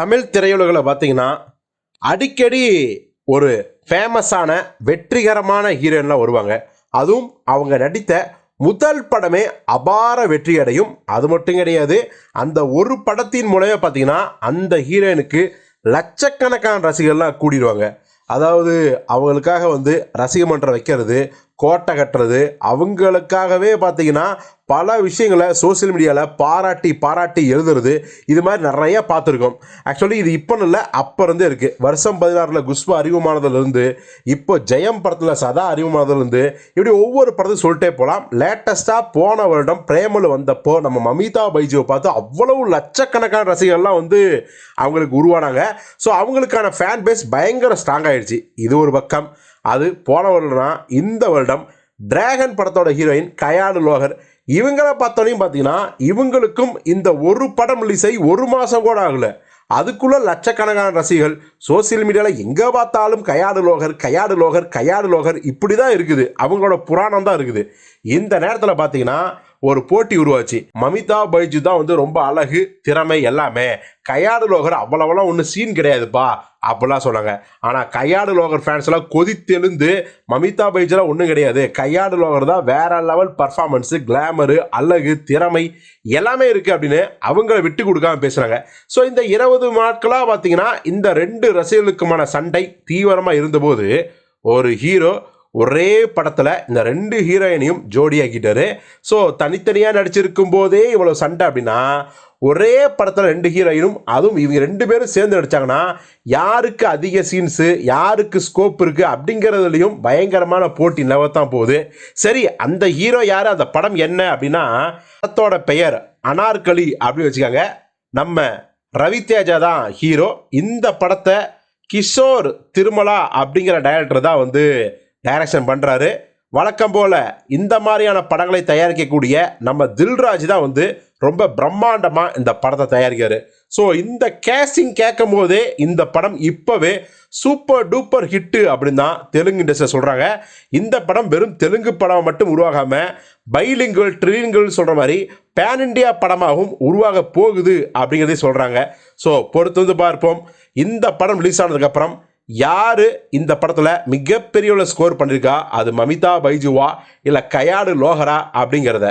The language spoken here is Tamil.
தமிழ் திரையுலகில் பார்த்தீங்கன்னா அடிக்கடி ஒரு ஃபேமஸான வெற்றிகரமான ஹீரோயின்லாம் வருவாங்க. அதுவும் அவங்க நடித்த முதல் படமே அபார வெற்றி அடையும் அது மட்டும் கிடையாது அந்த ஒரு படத்தின் மூலமே பார்த்தீங்கன்னா அந்த ஹீரோயினுக்கு லட்சக்கணக்கான ரசிகர்லாம் கூடிடுவாங்க. அதாவது அவங்களுக்காக வந்து ரசிகமன்றம் வைக்கிறது கோட்டை கட்டுறது. அவங்களுக்காகவே பார்த்தீங்கன்னா பல விஷயங்களை சோஷியல் மீடியாவில் பாராட்டி பாராட்டி எழுதுறது. இது மாதிரி நிறையா பார்த்துருக்கோம். ஆக்சுவலி இது இப்போ இல்லை அப்போ இருந்தே இருக்குது வருஷம் பதினாறில் குஷ்பா அறிமுகமானதுலேருந்து இப்போ ஜெயம் படத்தில் சதா அறிமுகமானதுலேருந்து இப்படி ஒவ்வொரு படத்தையும் சொல்லிட்டே போகலாம் லேட்டஸ்ட்டாக போன வருடம் பிரேமல் வந்தப்போ நம்ம மமிதா பைஜுவை பார்த்து அவ்வளவு லட்சக்கணக்கான ரசிகர்கள்லாம் வந்து அவங்களுக்கு உருவானாங்க. ஸோ அவங்களுக்கான ஃபேன் பேஸ் பயங்கர ஸ்ட்ராங் ஆகிடுச்சு இது ஒரு பக்கம். அது போன வருடம்னா இந்த வருடம் டிராகன் படத்தோட ஹீரோயின் கயாடு லோகர் இவங்கள பார்த்தோனையும் பார்த்தீங்கன்னா இவங்களுக்கும் இந்த ஒரு படம் ரிலீஸ் ஆகி ஒரு மாதம் கூட ஆகல. அதுக்குள்ள லட்சக்கணக்கான ரசிகர்கள் சோசியல் மீடியாவில் எங்கே பார்த்தாலும் கையாடு லோகர் கையாடு லோகர் கையாடு லோகர் இப்படி தான் இருக்குது. அவங்களோட புராணம் தான் இருக்குது. இந்த நேரத்தில் பார்த்தீங்கன்னா ஒரு போட்டி உருவாச்சு. மமிதா பைஜு தான் வந்து ரொம்ப அழகு திறமை எல்லாமே. கையாடு லோகர் அவ்வளவெல்லாம் ஒன்றும் சீன் கிடையாதுப்பா அப்படிலாம் சொன்னாங்க. ஆனால் கையாடு லோகர் ஃபேன்ஸ் எல்லாம் கொதித்தெழுந்து மமிதா பைஜெலாம் ஒன்றும் கிடையாது. கையாடு லோகர் தான் வேற லெவல் பர்ஃபார்மன்ஸு கிளாமரு அழகு திறமை எல்லாமே இருக்குது அப்படின்னு அவங்கள விட்டு கொடுக்காம பேசுகிறாங்க ஸோ இந்த இருபது நாட்களாக பார்த்தீங்கன்னா இந்த ரெண்டு ரசிகர்களுக்குமான சண்டை தீவிரமாக இருந்தபோது ஒரு ஹீரோ ஒரே படத்தில் இந்த ரெண்டு ஹீரோயினையும் ஜோடியாக்கிட்டாரு. ஸோ தனித்தனியாக நடிச்சிருக்கும் போதே இவ்வளோ சண்டை அப்படின்னா ஒரே படத்தில் ரெண்டு ஹீரோயினும் அதுவும் இவங்க ரெண்டு பேரும் சேர்ந்து நடிச்சாங்கன்னா யாருக்கு அதிக சீன்ஸு யாருக்கு ஸ்கோப் இருக்குது அப்படிங்கிறதுலையும் பயங்கரமான போட்டி நிலவத்தான் போகுது. சரி அந்த ஹீரோ யார் அந்த படம் என்ன அப்படின்னா படத்தோட பெயர் அனார்கலி அப்படின்னு வச்சுக்காங்க. நம்ம ரவிதேஜா தான் ஹீரோ. இந்த படத்தை கிஷோர் திருமலா அப்படிங்கிற டைரக்டர் தான் வந்து டைரக்ஷன் பண்ணுறாரு வழக்கம் போல் இந்த மாதிரியான படங்களை தயாரிக்கக்கூடிய நம்ம தில்ராஜ் தான் வந்து ரொம்ப பிரம்மாண்டமாக இந்த படத்தை தயாரிக்காரு ஸோ இந்த கேஸ்டிங் கேட்கும் போதே இந்த படம் இப்போவே சூப்பர் டூப்பர் ஹிட்டு அப்படின்னு தான் தெலுங்கு இண்டஸ்ட்ரி சொல்கிறாங்க இந்த படம் வெறும் தெலுங்கு படம் மட்டும் உருவாகாமல் பைலிங்குவல் ட்ரிலிங்குவல் சொல்கிற மாதிரி பேன் இண்டியா படமாகவும் உருவாக போகுது அப்படிங்கிறதே சொல்கிறாங்க ஸோ பொறுத்து வந்து பார்ப்போம். இந்த படம் ரிலீஸ் ஆனதுக்கப்புறம் யார் இந்த படத்தில் மிகப்பெரிய ஸ்கோர் பண்ணியிருக்கா அது மமிதா பைஜுவா இல்லை கயாடு லோஹரா அப்படிங்கிறத.